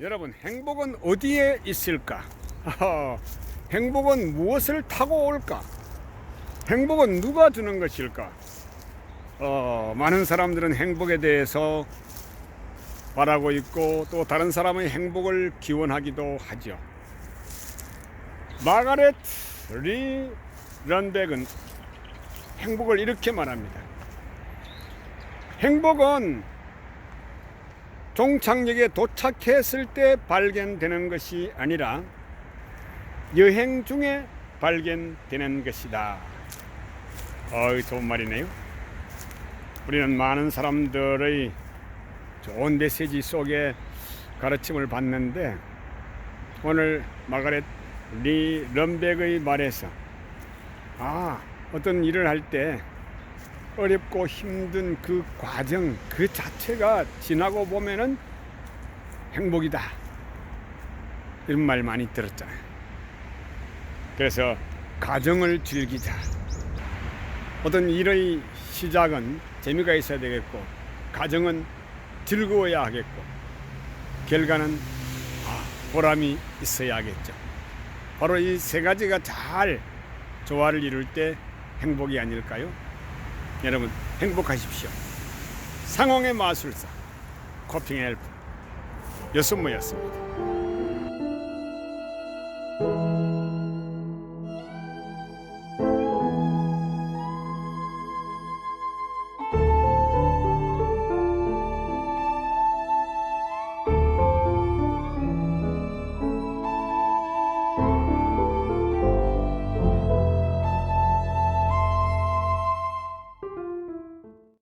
여러분 행복은 어디에 있을까? 행복은 무엇을 타고 올까? 행복은 누가 주는 것일까? 어, 많은 사람들은 행복에 대해서 말하고 있고 또 다른 사람의 행복을 기원하기도 하죠. 마가렛 리 런백은 행복을 이렇게 말합니다. 행복은 종착역에 도착했을 때 발견되는 것이 아니라 여행 중에 발견되는 것이다. 어이 좋은 말이네요. 우리는 많은 사람들의 좋은 메시지 속에 가르침을 받는데 오늘 마가렛 리 럼백의 말에서 아 어떤 일을 할 때 어렵고 힘든 그 과정 그 자체가 지나고 보면은 행복이다 이런 말 많이 들었잖아요. 그래서 가정을 즐기자. 어떤 일의 시작은 재미가 있어야 되겠고 가정은 즐거워야 하겠고 결과는 아, 보람이 있어야겠죠. 바로 이 세 가지가 잘 조화를 이룰 때 행복이 아닐까요? 여러분 행복하십시오. 상홍의 마술사 코핑 헬프 여순모였습니다.